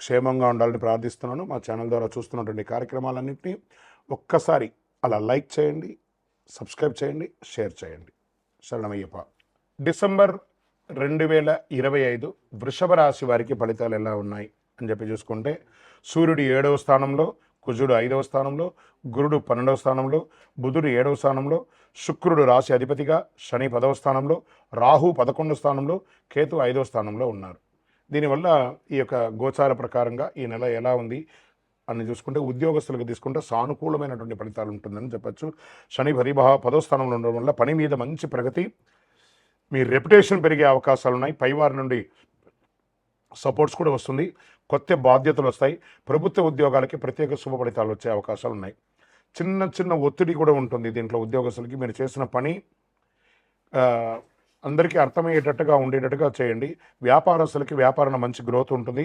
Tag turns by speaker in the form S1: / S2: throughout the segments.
S1: క్షేమంగా ఉండాలని ప్రార్థిస్తున్నాను. మా ఛానల్ ద్వారా చూస్తున్నటువంటి కార్యక్రమాలన్నింటినీ ఒక్కసారి అలా లైక్ చేయండి సబ్స్క్రైబ్ చేయండి షేర్ చేయండి. శరణమయ్యప్ప. డిసెంబర్ రెండు వేల ఇరవై ఐదు వృషభ రాశి వారికి ఫలితాలు ఎలా ఉన్నాయి అని చెప్పి చూసుకుంటే సూర్యుడు ఏడవ స్థానంలో కుజుడు ఐదవ స్థానంలో గురుడు పన్నెండవ స్థానంలో బుధుడు ఏడవ స్థానంలో శుక్రుడు రాశి అధిపతిగా శని పదవ స్థానంలో రాహు పదకొండవ స్థానంలో కేతు ఐదవ స్థానంలో ఉన్నారు. దీనివల్ల ఈ యొక్క గోచార ప్రకారంగా ఈ నెల ఎలా ఉంది అని చూసుకుంటే ఉద్యోగస్తులకు తీసుకుంటే సానుకూలమైనటువంటి ఫలితాలు ఉంటుందని చెప్పచ్చు. శని పరిభా పదో స్థానంలో ఉండడం వల్ల పని మీద మంచి ప్రగతి మీ రెప్యుటేషన్ పెరిగే అవకాశాలు ఉన్నాయి. పైవారి నుండి సపోర్ట్స్ కూడా వస్తుంది. కొత్త బాధ్యతలు వస్తాయి. ప్రభుత్వ ఉద్యోగాలకి ప్రత్యేక శుభ ఫలితాలు వచ్చే అవకాశాలు ఉన్నాయి. చిన్న చిన్న ఒత్తిడి కూడా ఉంటుంది దీంట్లో ఉద్యోగస్తులకి. మీరు చేసిన పని అందరికీ అర్థమయ్యేటట్టుగా ఉండేటట్టుగా చేయండి. వ్యాపారస్తులకి వ్యాపారణ మంచి గ్రోత్ ఉంటుంది.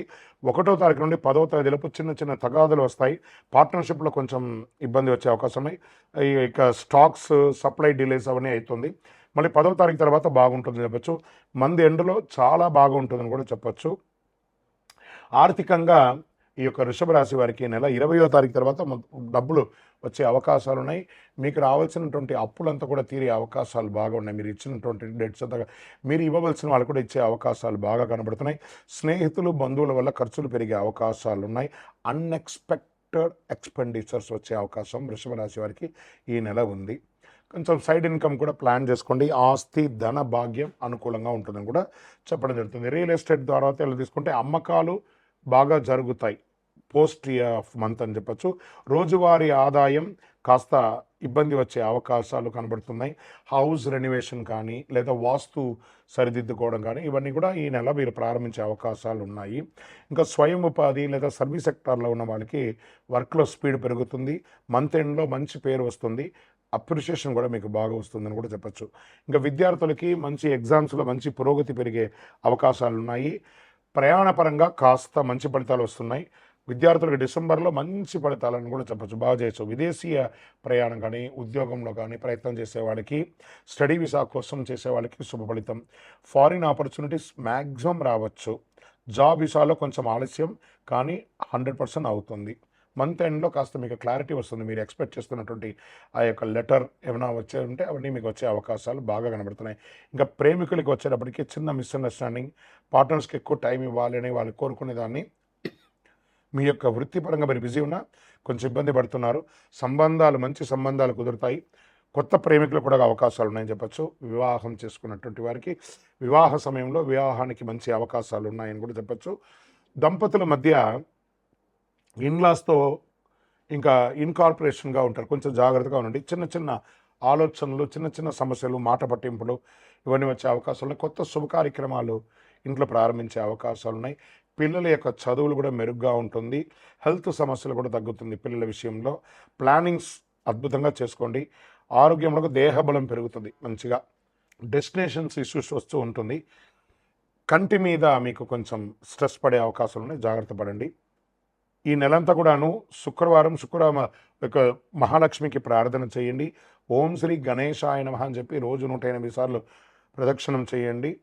S1: ఒకటో తారీఖు నుండి పదో తేదీలోపు చిన్న చిన్న తగాదులు వస్తాయి. పార్ట్నర్షిప్లో కొంచెం ఇబ్బంది వచ్చే అవకాశం ఉన్నాయి. ఈ ఇక స్టాక్స్ సప్లై డిలేస్ అవన్నీ అవుతుంది మళ్ళీ పదో తారీఖు తర్వాత బాగుంటుంది చెప్పచ్చు. మంది ఎండలో చాలా బాగుంటుందని కూడా చెప్పచ్చు. ఆర్థికంగా ఈ యొక్క వృషభ రాశి వారికి నెల ఇరవయో తారీఖు తర్వాత డబ్బులు వచ్చే అవకాశాలు ఉన్నాయి మీకు రావాల్సినటువంటి అప్పులంతా కూడా తీరే అవకాశాలు బాగా ఉన్నాయి మీరు ఇచ్చినటువంటి డెట్స్ అంతా మీరు ఇవ్వవలసిన వాళ్ళు కూడా ఇచ్చే అవకాశాలు బాగా కనబడుతున్నాయి. స్నేహితులు బంధువుల వల్ల ఖర్చులు పెరిగే అవకాశాలు ఉన్నాయి అన్ఎక్స్పెక్టెడ్ ఎక్స్పెండిచర్స్ వచ్చే అవకాశం వృషభ రాశి వారికి ఈ నెల ఉంది. కొంచెం సైడ్ ఇన్కమ్ కూడా ప్లాన్ చేసుకోండి. ఆస్తి ధన భాగ్యం అనుకూలంగా ఉంటుందని కూడా చెప్పడం జరుగుతుంది. రియల్ ఎస్టేట్ ద్వారా ఇలా తీసుకుంటే అమ్మకాలు బాగా జరుగుతాయి. పోస్ట్ ఆఫ్ మంత్ అని చెప్పచ్చు. రోజువారీ ఆదాయం కాస్త ఇబ్బంది వచ్చే అవకాశాలు కనబడుతున్నాయి. హౌస్ రెనోవేషన్ కానీ లేదా వాస్తు సరిదిద్దుకోవడం కానీ ఇవన్నీ కూడా ఈ నెల మీరు ప్రారంభించే అవకాశాలు ఉన్నాయి. ఇంకా స్వయం ఉపాధి లేదా సర్వీస్ సెక్టార్లో ఉన్న వాళ్ళకి వర్క్లో స్పీడ్ పెరుగుతుంది. మంత్ ఎండ్లో మంచి పేరు వస్తుంది. అప్రిషియేషన్ కూడా మీకు బాగా వస్తుందని కూడా చెప్పచ్చు. ఇంకా విద్యార్థులకి మంచి ఎగ్జామ్స్లో మంచి పురోగతి పెరిగే అవకాశాలు ఉన్నాయి. ప్రయాణపరంగా కాస్త మంచి ఫలితాలు వస్తున్నాయి. విద్యార్థులకు డిసెంబర్లో మంచి ఫలితాలను కూడా చెప్పచ్చు. బాగా చేయొచ్చు. విదేశీయ ప్రయాణం కానీ ఉద్యోగంలో కానీ ప్రయత్నం చేసే వాళ్ళకి స్టడీ వీసా కోసం చేసే వాళ్ళకి శుభ ఫలితం. ఫారిన్ ఆపర్చునిటీస్ మ్యాక్సిమం రావచ్చు. జాబ్ వీసాలో కొంచెం ఆలస్యం కానీ హండ్రెడ్ పర్సెంట్ అవుతుంది. మంత్ ఎండ్లో కాస్త మీకు క్లారిటీ వస్తుంది. మీరు ఎక్స్పెక్ట్ చేస్తున్నటువంటి ఆ యొక్క లెటర్ ఏమైనా వచ్చే ఉంటే అవన్నీ మీకు వచ్చే అవకాశాలు బాగా కనబడుతున్నాయి. ఇంకా ప్రేమికులకి వచ్చేటప్పటికి చిన్న మిస్అండర్స్టాండింగ్ పార్ట్నర్స్కి ఎక్కువ టైం ఇవ్వాలి అని వాళ్ళు కోరుకునే దాన్ని మీ యొక్క వృత్తిపరంగా మీరు బిజీ ఉన్నా కొంచెం ఇబ్బంది పడుతున్నారు. సంబంధాలు మంచి సంబంధాలు కుదురుతాయి. కొత్త ప్రేమికులు కూడా అవకాశాలు ఉన్నాయని చెప్పచ్చు. వివాహం చేసుకున్నటువంటి వారికి వివాహ సమయంలో వివాహానికి మంచి అవకాశాలు ఉన్నాయని కూడా చెప్పచ్చు. దంపతుల మధ్య ఇన్లాస్తో ఇంకా ఇన్కార్పొరేషన్గా ఉంటారు. కొంచెం జాగ్రత్తగా ఉండండి. చిన్న చిన్న ఆలోచనలు చిన్న చిన్న సమస్యలు మాట పట్టింపులు ఇవన్నీ వచ్చే అవకాశాలు ఉన్నాయి. కొత్త శుభ కార్యక్రమాలు ఇంట్లో ప్రారంభించే అవకాశాలు ఉన్నాయి. పిల్లల యొక్క చదువులు కూడా మెరుగ్గా ఉంటుంది. హెల్త్ సమస్యలు కూడా తగ్గుతుంది పిల్లల విషయంలో. ప్లానింగ్స్ అద్భుతంగా చేసుకోండి. ఆరోగ్యంలో దేహబలం పెరుగుతుంది మంచిగా. డెస్టినేషన్స్ ఇష్యూస్ వస్తూ ఉంటుంది. కంటి మీద మీకు కొంచెం స్ట్రెస్ పడే అవకాశాలు ఉన్నాయి. జాగ్రత్త పడండి. ఈ నెలంతా కూడాను శుక్రవారం శుక్రవారం యొక్క మహాలక్ష్మికి ప్రార్థన చేయండి. ఓం శ్రీ గణేశాయ నమ అని చెప్పి రోజు నూట ఎనిమిది సార్లు ప్రదక్షిణం చేయండి.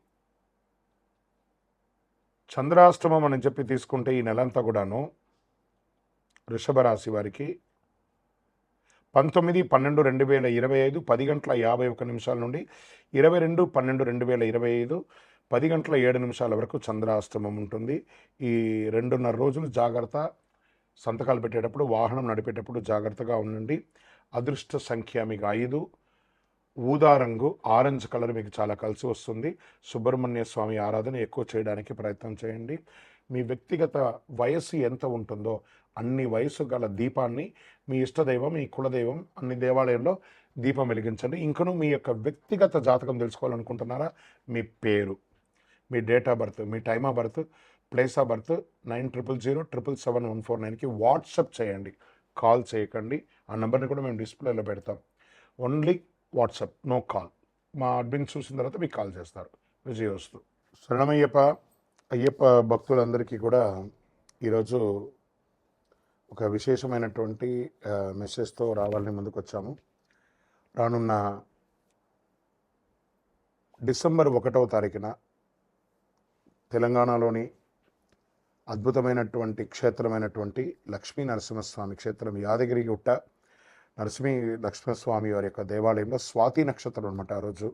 S1: చంద్రాష్టమం అని చెప్పి తీసుకుంటే ఈ నెలంతా కూడాను వృషభ రాశి వారికి పంతొమ్మిది పన్నెండు రెండు వేల ఇరవై ఐదు పది గంటల యాభై ఒక్క నిమిషాల నుండి ఇరవై రెండు పన్నెండు రెండు వేల ఇరవై ఐదు పది గంటల ఏడు నిమిషాల వరకు చంద్రాష్టమం ఉంటుంది. ఈ రెండున్నర రోజులు జాగ్రత్త సంతకాలు పెట్టేటప్పుడు వాహనం నడిపేటప్పుడు జాగ్రత్తగా ఉండండి. అదృష్ట సంఖ్య మీకు ఐదు. ఊదా రంగు ఆరెంజ్ కలర్ మీకు చాలా కలిసి వస్తుంది. సుబ్రహ్మణ్య స్వామి ఆరాధన ఎక్కువ చేయడానికి ప్రయత్నం చేయండి. మీ వ్యక్తిగత వయస్సు ఎంత ఉంటుందో అన్ని వయసు గల దీపాన్ని మీ ఇష్టదైవం మీ కులదైవం అన్ని దేవాలయంలో దీపం వెలిగించండి. ఇంకను మీ యొక్క వ్యక్తిగత జాతకం తెలుసుకోవాలనుకుంటున్నారా? మీ పేరు మీ date of birth me time of birth place of birth nine triple zero triple seven one four నైన్కి వాట్సప్ చేయండి. కాల్ చేయకండి. ఆ నెంబర్ని కూడా మేము డిస్ప్లేలో పెడతాం. Only WhatsApp no call. మా అడ్మిన్ చూసిన తర్వాత మీకు కాల్ చేస్తారు. విజయవస్తు శరణమయ్యప్ప అయ్యప్ప భక్తులందరికీ కూడా ఈరోజు ఒక విశేషమైనటువంటి మెసేజ్తో రావాలని ముందుకు వచ్చాము రానున్న డిసెంబర్ ఒకటవ తారీఖున తెలంగాణలోని అద్భుతమైనటువంటి క్షేత్రమైనటువంటి లక్ష్మీ నరసింహస్వామి క్షేత్రం యాదగిరి గుట్ట నరసింహ లక్ష్మణస్వామి వారి యొక్క దేవాలయంలో స్వాతి నక్షత్రం అనమాట ఆ రోజు.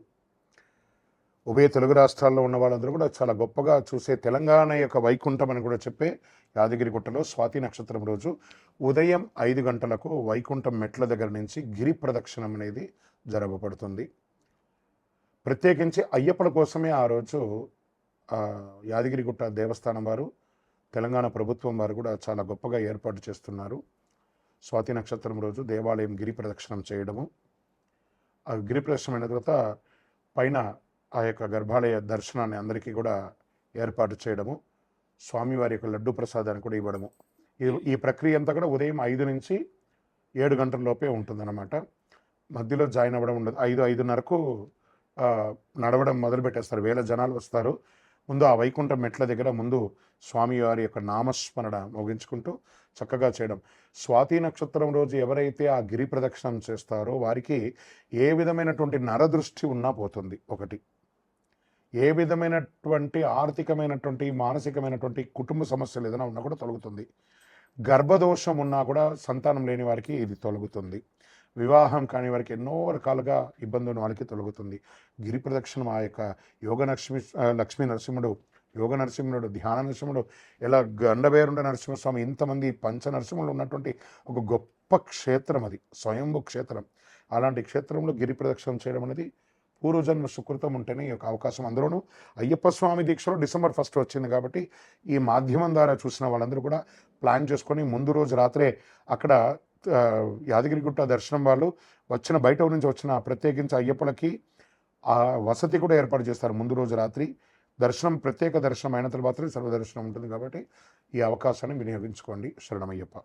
S1: ఉభయ తెలుగు రాష్ట్రాల్లో ఉన్న వాళ్ళందరూ కూడా చాలా గొప్పగా చూసే తెలంగాణ యొక్క వైకుంఠం అని కూడా చెప్పే యాదగిరిగుట్టలో స్వాతి నక్షత్రం రోజు ఉదయం ఐదు గంటలకు వైకుంఠం మెట్ల దగ్గర నుంచి గిరి ప్రదక్షిణం అనేది జరగబడుతుంది. ప్రత్యేకించి అయ్యప్పల కోసమే ఆ రోజు యాదగిరిగుట్ట దేవస్థానం వారు తెలంగాణ ప్రభుత్వం వారు కూడా చాలా గొప్పగా ఏర్పాటు చేస్తున్నారు. స్వాతి నక్షత్రం రోజు దేవాలయం గిరి ప్రదక్షిణం చేయడము. ఆ గిరి ప్రదక్షిణం అయిన తర్వాత పైన ఆ యొక్క గర్భాలయ దర్శనాన్ని అందరికీ కూడా ఏర్పాటు చేయడము. స్వామివారి యొక్క లడ్డు ప్రసాదాన్ని కూడా ఇవ్వడము. ఈ ఈ ప్రక్రియ అంతా కూడా ఉదయం ఐదు నుంచి ఏడు గంటల లోపే ఉంటుందన్నమాట. మధ్యలో జాయిన్ అవ్వడం ఉండదు. ఐదు ఐదున్నరకు నడవడం మొదలు పెట్టేస్తారు వేల జనాలు వస్తారు. ముందు ఆ వైకుంఠ మెట్ల దగ్గర ముందు స్వామివారి యొక్క నామస్మరణ ముగించుకుంటూ చక్కగా చేయడం. స్వాతి నక్షత్రం రోజు ఎవరైతే ఆ గిరి ప్రదక్షిణం చేస్తారో వారికి ఏ విధమైనటువంటి నరదృష్టి ఉన్నా పోతుంది. ఒకటి ఏ విధమైనటువంటి ఆర్థికమైనటువంటి మానసికమైనటువంటి కుటుంబ సమస్యలు ఏదైనా ఉన్నా కూడా తొలగుతుంది. గర్భదోషం ఉన్నా కూడా సంతానం లేని వారికి ఇది తొలగుతుంది. వివాహం కాని వారికి ఎన్నో రకాలుగా ఇబ్బందులు వాళ్ళకి తొలగుతుంది. గిరి ప్రదక్షిణం ఆ యొక్క యోగ నరసింహ లక్ష్మీ నరసింహుడు యోగ నరసింహుడు ధ్యాన నరసింహుడు ఇలా గండబేరుండ నరసింహస్వామి ఇంతమంది పంచ నరసింహులు ఉన్నటువంటి ఒక గొప్ప క్షేత్రం అది స్వయంభు క్షేత్రం. అలాంటి క్షేత్రంలో గిరి ప్రదక్షిణం చేయడం అనేది పూర్వజన్మ సుకృతం ఉంటేనే ఈ యొక్క అవకాశం అందులోనూ. అయ్యప్ప స్వామి దీక్షలో డిసెంబర్ ఫస్ట్ వచ్చింది కాబట్టి ఈ మాధ్యమం ద్వారా చూసిన వాళ్ళందరూ కూడా ప్లాన్ చేసుకొని ముందు రోజు రాత్రే అక్కడ యాదగిరిగుట్ట దర్శనం వాళ్ళు వచ్చిన బయట నుంచి వచ్చిన ప్రత్యేకించి అయ్యప్పలకి ఆ వసతి కూడా ఏర్పాటు చేస్తారు ముందు రోజు రాత్రి. దర్శనం ప్రత్యేక దర్శనం అయిన తర్వాతనే సర్వదర్శనం ఉంటుంది కాబట్టి ఈ అవకాశాన్ని వినియోగించుకోండి. శరణమయ్యప్ప.